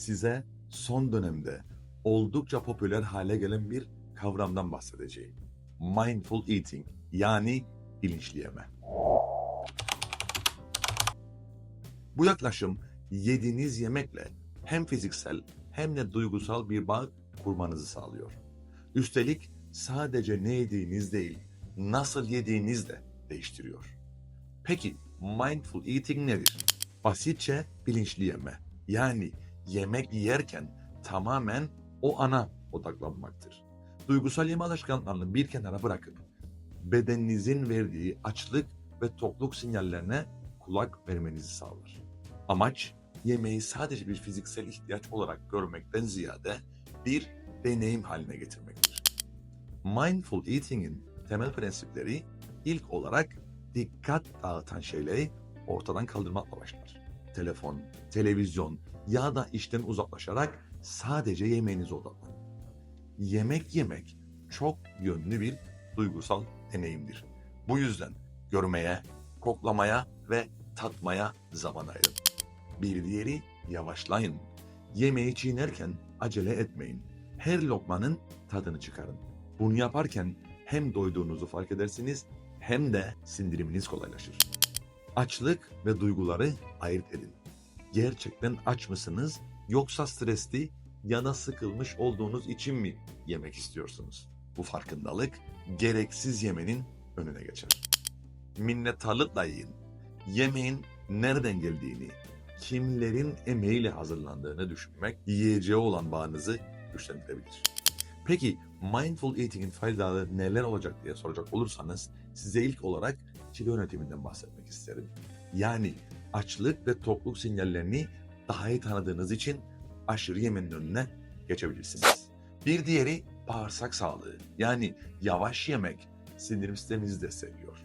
size son dönemde oldukça popüler hale gelen bir kavramdan bahsedeceğim. Mindful eating yani bilinçli yeme. Bu yaklaşım yediğiniz yemekle hem fiziksel hem de duygusal bir bağ kurmanızı sağlıyor. Üstelik sadece ne yediğiniz değil, nasıl yediğiniz de değiştiriyor. Peki mindful eating nedir? Basitçe bilinçli yeme. Yani yemek yerken tamamen o ana odaklanmaktır. Duygusal yeme alışkanlıklarını bir kenara bırakıp bedeninizin verdiği açlık ve tokluk sinyallerine kulak vermenizi sağlar. Amaç yemeği sadece bir fiziksel ihtiyaç olarak görmekten ziyade bir deneyim haline getirmektir. Mindful eating'in temel prensipleri ilk olarak dikkat dağıtan şeyleri ortadan kaldırmakla başlar. Telefon, televizyon ya da işten uzaklaşarak sadece yemeğinize odaklanın. Yemek yemek çok yönlü bir duygusal deneyimdir. Bu yüzden görmeye, koklamaya ve tatmaya zaman ayırın. Bir diğeri yavaşlayın. Yemeği çiğnerken acele etmeyin. Her lokmanın tadını çıkarın. Bunu yaparken hem doyduğunuzu fark edersiniz hem de sindiriminiz kolaylaşır. Açlık ve duyguları ayırt edin. Gerçekten aç mısınız yoksa stresli ya da sıkılmış olduğunuz için mi yemek istiyorsunuz? Bu farkındalık gereksiz yemenin önüne geçer. Minnettarlıkla yiyin. Yemeğin nereden geldiğini, kimlerin emeğiyle hazırlandığını düşünmek yiyeceğe olan bağınızı güçlendirebilir. Peki mindful eating'in faydaları neler olacak diye soracak olursanız size ilk olarak kilo yönetiminden bahsetmek isterim. Yani açlık ve tokluk sinyallerini daha iyi tanıdığınız için aşırı yemenin önüne geçebilirsiniz. Bir diğeri bağırsak sağlığı. Yani yavaş yemek sindirim sisteminizi destekliyor.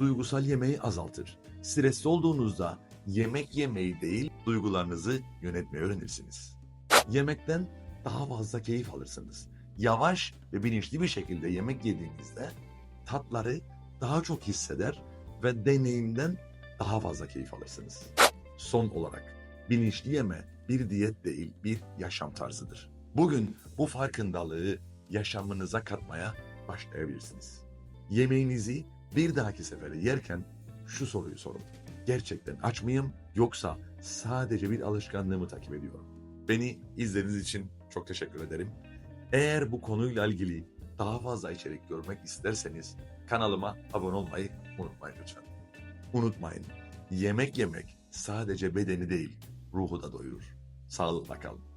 Duygusal yemeği azaltır. Stresli olduğunuzda yemek yemeyi değil duygularınızı yönetmeyi öğrenirsiniz. Yemekten daha fazla keyif alırsınız. Yavaş ve bilinçli bir şekilde yemek yediğinizde tatları daha çok hisseder ve deneyimden daha fazla keyif alırsınız. Son olarak bilinçli yeme bir diyet değil bir yaşam tarzıdır. Bugün bu farkındalığı yaşamınıza katmaya başlayabilirsiniz. Yemeğinizi bir dahaki sefere yerken şu soruyu sorun. Gerçekten aç mıyım yoksa sadece bir alışkanlığımı takip ediyorum? Beni izlediğiniz için çok teşekkür ederim. Eğer bu konuyla ilgili daha fazla içerik görmek isterseniz kanalıma abone olmayı unutmayın lütfen. Unutmayın, yemek yemek sadece bedeni değil, ruhu da doyurur. Sağlıkla kalın.